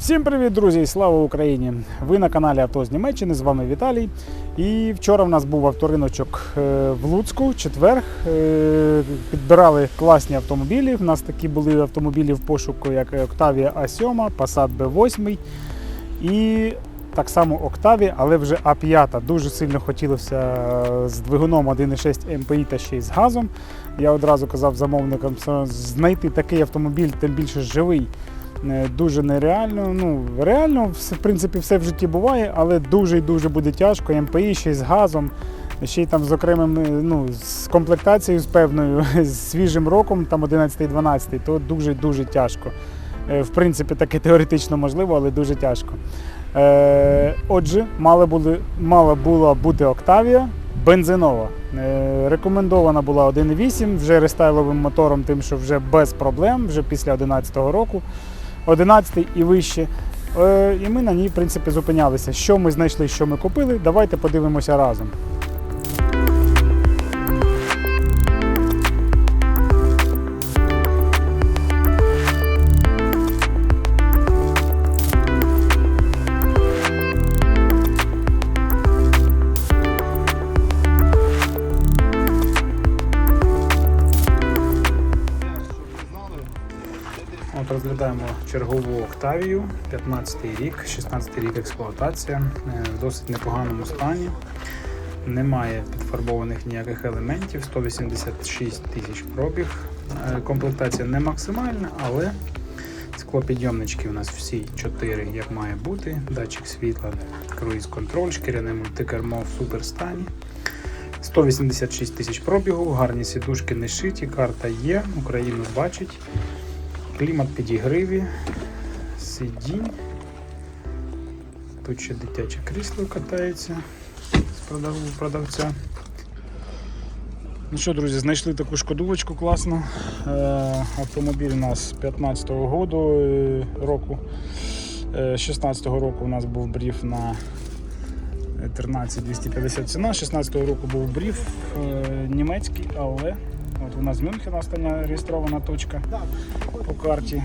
Всім привіт, друзі! Слава Україні! Ви на каналі Авто з Німеччини. З вами Віталій. І вчора в нас був авториночок е, в Луцьку, четвер. Е, Підбирали класні автомобілі. У нас такі були автомобілі в пошуку, як Octavia A7, Passat B8 і так само Octavia, але вже А5. Дуже сильно хотілося з двигуном 1.6 МПІ та ще й з газом. Я одразу казав замовникам, знайти такий автомобіль, тим більше живий. Е, дуже нереально. Ну, реально, в принципі, все в житті буває, але дуже і дуже буде тяжко. МПІ ще й з газом, ще й там з окремим, е, ну, з комплектацією з певною, з свіжим роком, там 11-12, то дуже дуже тяжко. Е, В принципі, таке теоретично можливо, але дуже тяжко. Отже, мала, були, мала була бути Octavia бензинова. Рекомендована була 1.8 вже рестайловим мотором, тим, що вже без проблем, вже після 2011 року. 11 і вище. Е, і ми на ній, в принципі, зупинялися. Що ми знайшли, що ми купили. Давайте подивимося разом. Розглядаємо чергову Октавію, 15 й рік, 16 й рік експлуатація, е, в досить непоганому стані. Немає підфарбованих ніяких елементів, 186 тисяч пробіг. Е, Комплектація не максимальна, але склопідйомнички у нас всі 4, як має бути. Датчик світла, круїз-контроль, шкіряне мультикермо в суперстані. 186 тисяч пробігу, гарні сідушки не шиті, карта є, Україну бачить. Клімат підігриві, сидінь. Тут ще дитяче крісло катається з продавця. Ну що, друзі, знайшли таку шкодувочку класну. Е, автомобіль у нас 15-го году, е, року. Е, 16-го року у нас був бриф на 13250 ціна. 16-го року був бриф е, німецький, але от у нас з Мюнхена остання реєстрована точка по карті.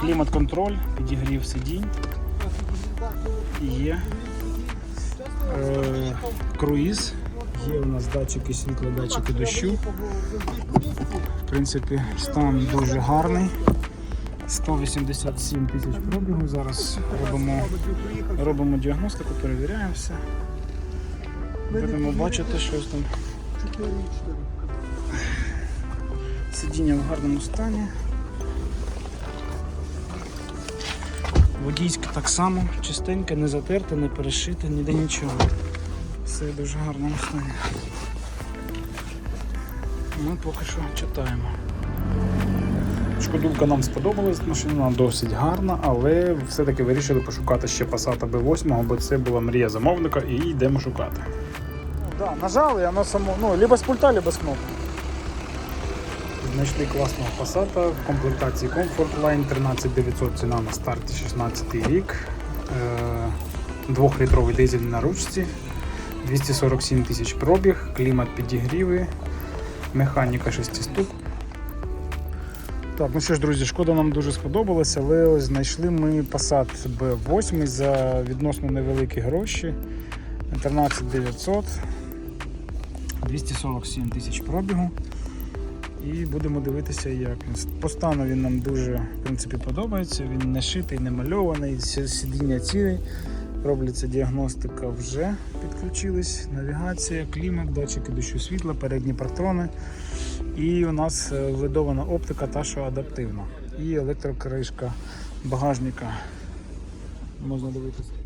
Клімат-контроль, підігрів сидінь. Є е, круїз. Є у нас датчики світла, датчики дощу. В принципі, стан дуже гарний. 187 тисяч пробігу. Зараз робимо, робимо діагностику, перевіряємо. Будемо бачити, щось там. Сидіння в гарному стані. Водійське так само, чистеньке, не затерте, не перешите, ніде нічого. Все в дуже гарному стані. Ми поки що читаємо. Шкодувка нам сподобалась, машина досить гарна, але все-таки вирішили пошукати ще Passat B8, бо це була мрія замовника і йдемо шукати. Да, нажали, воно само, ну, либо з пульта, либо з кнопки. Знайшли класного Passat в комплектації Comfort Line 13900 ціна на старті 16 рік. Е, Двохлітровий дизель на ручці, 247 тисяч пробіг, клімат підігріви, механіка 6 стук. Так, ну що ж, друзі, шкода нам дуже сподобалася, але ось знайшли ми Passat B8 за відносно невеликі гроші. 13900, 247 тисяч пробігу. І будемо дивитися, як він. По він нам дуже в принципі, подобається. Він не шитий, не мальований, сидіння цілі. Робляться діагностика вже підключились. Навігація, клімат, датчики дощу світла, передні партрони. І у нас е, вледована оптика, та що адаптивна. І електрокришка багажника. Можна дивитися.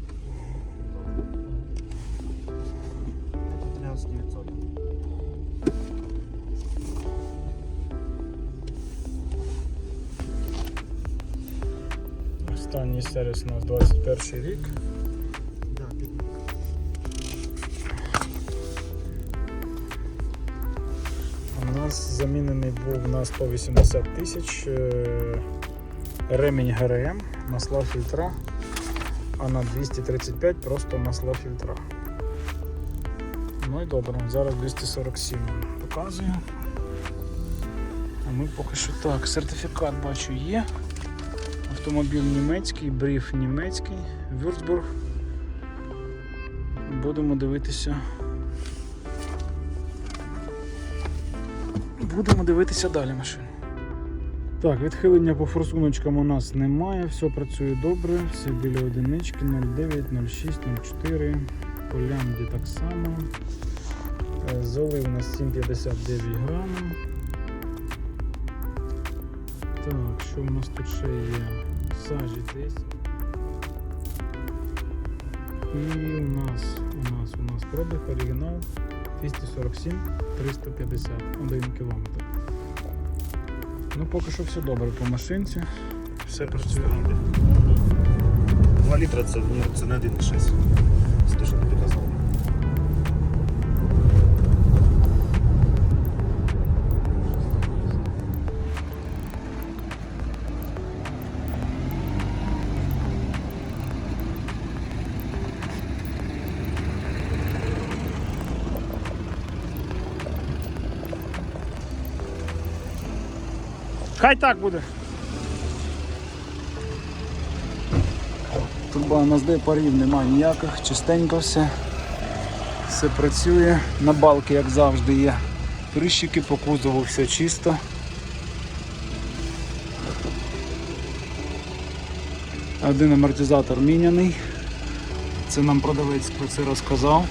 Останній сервіс у нас 21 рік. У нас замінений був на 180 тисяч е, ремінь ГРМ, масла фільтра, а на 235 просто масла фільтра. Ну і добре, зараз 247 показує. А ми поки що так, сертифікат бачу є. Автомобіль німецький, бріф німецький, Вюрцбург. Будемо дивитися. Будемо дивитися далі машину. Так, відхилення по форсуночкам у нас немає, все працює добре, все біля одинички 0,9, 06, 04. По лямбді так само. Золи у нас 7,59 грамів. Так, що у нас тут ще є? Сажі десь. І у нас, у нас, у нас пробіг оригінал 247 351 кілометр. Ну поки що все добре по машинці. Все працює. 2 літра це, ні, це не 1,6. Хай так буде. Турба де парів немає ніяких, чистенько все. Все працює, на балки, як завжди, є. Прищики по кузову все чисто. Один амортизатор міняний. Це нам продавець про це розказав.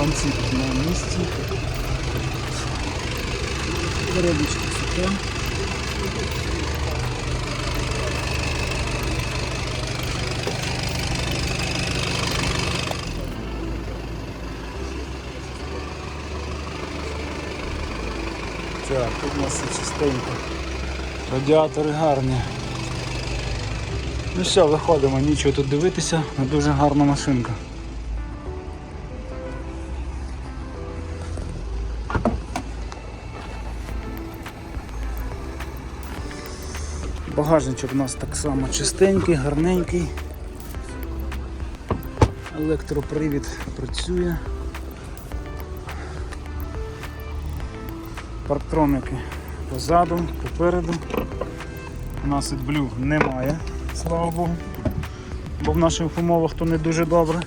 Тут на місці. Коробочка суха. Так, тут у нас все чистенько. Радіатори гарні. Ну все, виходимо, нічого тут дивитися, дуже гарна машинка. Багажничок у нас так само чистенький, гарненький. Електропривід працює. Парктроники позаду, попереду. У нас AdBlue немає, слава Богу. Бо в наших умовах то не дуже добре.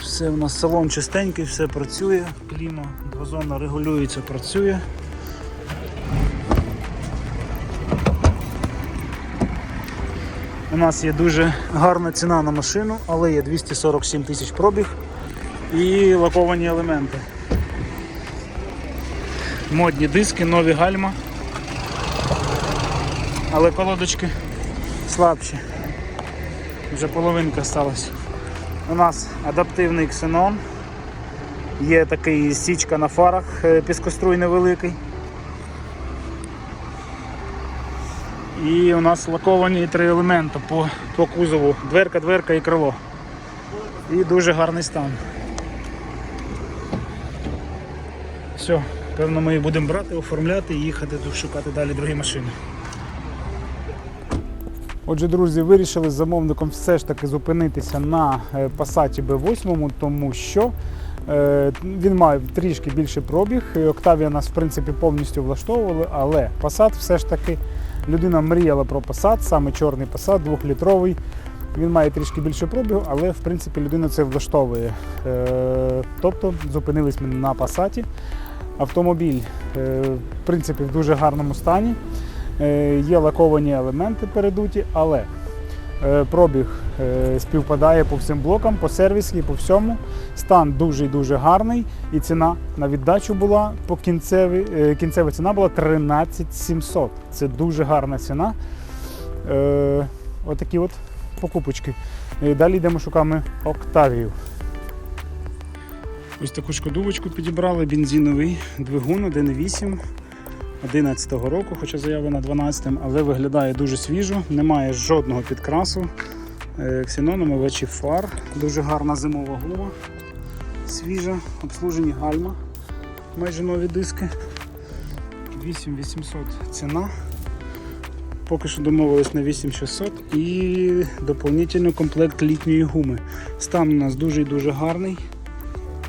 Все у нас салон чистенький, все працює, кліма двозонно регулюється, працює. У нас є дуже гарна ціна на машину, але є 247 тисяч пробіг і лаковані елементи. Модні диски, нові гальма. Але колодочки слабші. Вже половинка сталася. У нас адаптивний ксенон. Є такий січка на фарах, е, піскоструй невеликий. І у нас лаковані три елементи по, по кузову. Дверка, дверка і крило. І дуже гарний стан. Все, певно ми їх будемо брати, оформляти і їхати шукати далі другі машини. Отже, друзі, вирішили з замовником все ж таки зупинитися на е, Passat B8, тому що е, він має трішки більший пробіг. і Octavia нас в принципі повністю влаштовували, але Passat все ж таки людина мріяла про посад, саме чорний посад, двохлітровий. Він має трішки більше пробігу, але в принципі людина це влаштовує. Е, тобто зупинились ми на пасаті. Автомобіль е, в принципі в дуже гарному стані. Е, Є лаковані елементи передуті, але пробіг е, співпадає по всім блокам, по сервісі, по всьому. Стан дуже і дуже гарний. І ціна на віддачу була по кінцевій, е, кінцева ціна була 13 700. Це дуже гарна ціна. Е, Отакі от покупочки. І далі йдемо шукаємо Октавію. Ось таку шкодувочку підібрали, бензиновий двигун 1.8. 11 року, хоча заявлена 12, але виглядає дуже свіжо, немає жодного підкрасу. Е, Ксенономовичі фар, дуже гарна зимова гума, свіжа, обслужені гальма, майже нові диски. 8800 ціна. поки що домовились на 8600 і доповнительний комплект літньої гуми. Стан у нас дуже і дуже гарний.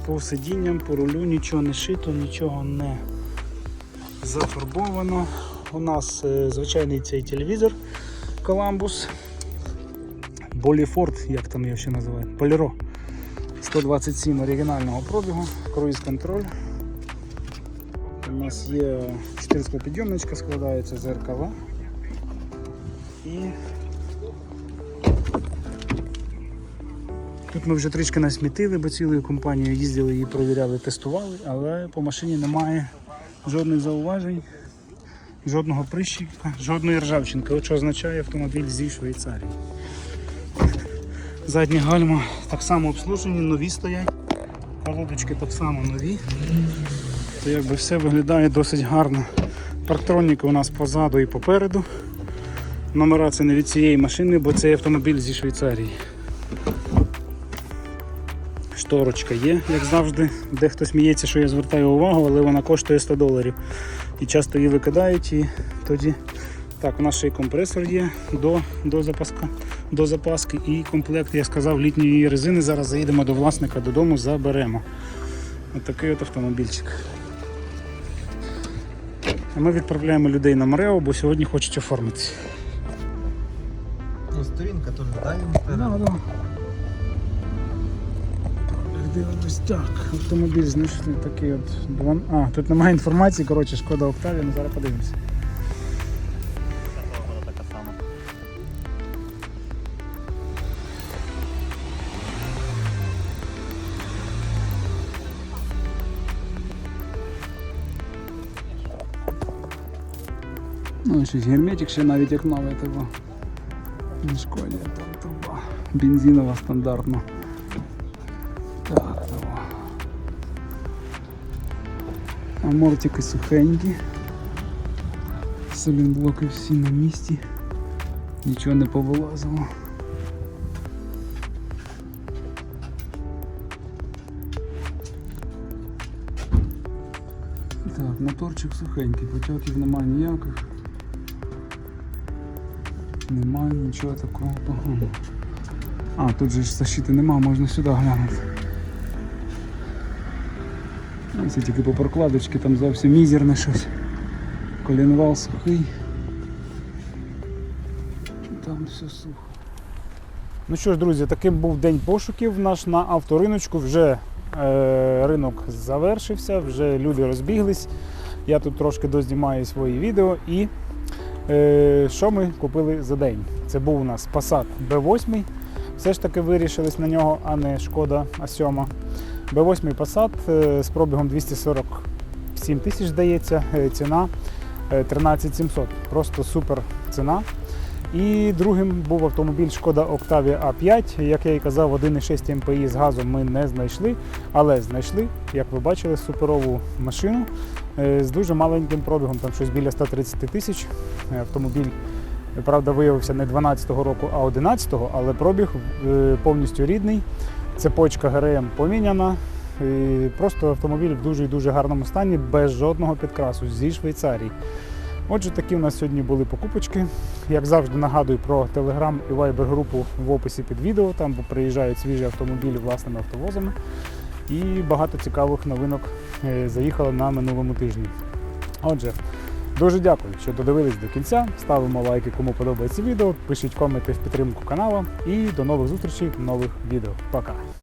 По сидінням, по рулю нічого не шито, нічого не зафарбовано. У нас е, звичайний цей телевізор Columbus. Боліфорд, як там його ще називають, Поліро. 127 оригінального пробігу, круїз контроль. У нас є 4 склопідйомничка, складається зеркала. І тут ми вже трішки насмітили, бо цілою компанією їздили її провіряли, тестували, але по машині немає жодних зауважень, жодного прищіпка, жодної ржавчинки. Що означає автомобіль зі Швейцарії. Задні гальма так само обслужені, нові стоять. Колодочки так само нові. То якби все виглядає досить гарно. Парктроніки у нас позаду і попереду. Номера це не від цієї машини, бо це автомобіль зі Швейцарії. Шторочка є, як завжди. Дехто сміється, що я звертаю увагу, але вона коштує 100 доларів. І часто її викидають і тоді. Так, у нас ще й компресор є до, до, запаска, до запаски і комплект, я сказав, літньої резини. Зараз заїдемо до власника додому, заберемо. Ось такий от автомобільчик. А ми відправляємо людей на Морео, бо сьогодні хочуть оформитися. Ну, сторінка теж дай Да, да. Дивимось так, автомобіль знайшли такий от блон. А, тут немає інформації, коротше, шкода Октавія, ну зараз подивимося. Ну, щось герметик ще навіть як новий того. Не шкоді, там труба. Бензинова стандартно. Амортики сухенькі. Салінблоки всі на місці. Нічого не повилазило. Так, моторчик сухенький, потяків немає ніяких. Немає нічого такого поганого. А, тут же ж защити нема, можна сюди глянути. Ось тільки по прокладочці там зовсім мізерне щось. Колінвал сухий. Там все сухо. Ну що ж, друзі, таким був день пошуків наш на авториночку. Вже е, ринок завершився, вже люди розбіглись. Я тут трошки дознімаю свої відео і Е, Що ми купили за день? Це був у нас Passat B8. Все ж таки вирішились на нього, а не шкода А7. B8 Passat е, з пробігом 247 тисяч, здається, е, ціна е, 13700. Просто супер ціна. І другим був автомобіль Шкода Octavia A5. Як я і казав, 1,6 МПІ з газом ми не знайшли, але знайшли, як ви бачили, суперову машину е, з дуже маленьким пробігом, там щось біля 130 тисяч. Е, Автомобіль, е, правда, виявився не 12-го року, а 11-го, але пробіг е, повністю рідний. Цепочка ГРМ поміняна. І Просто автомобіль в дуже і дуже гарному стані, без жодного підкрасу зі Швейцарії. Отже, такі у нас сьогодні були покупочки. Як завжди нагадую про Telegram і Viber групу в описі під відео. Там приїжджають свіжі автомобілі власними автовозами. І багато цікавих новинок е, заїхало на минулому тижні. Отже, дуже дякую, що додивились до кінця. Ставимо лайки, кому подобається відео, пишіть коменти в підтримку каналу і до нових зустрічей в нових відео. Пока!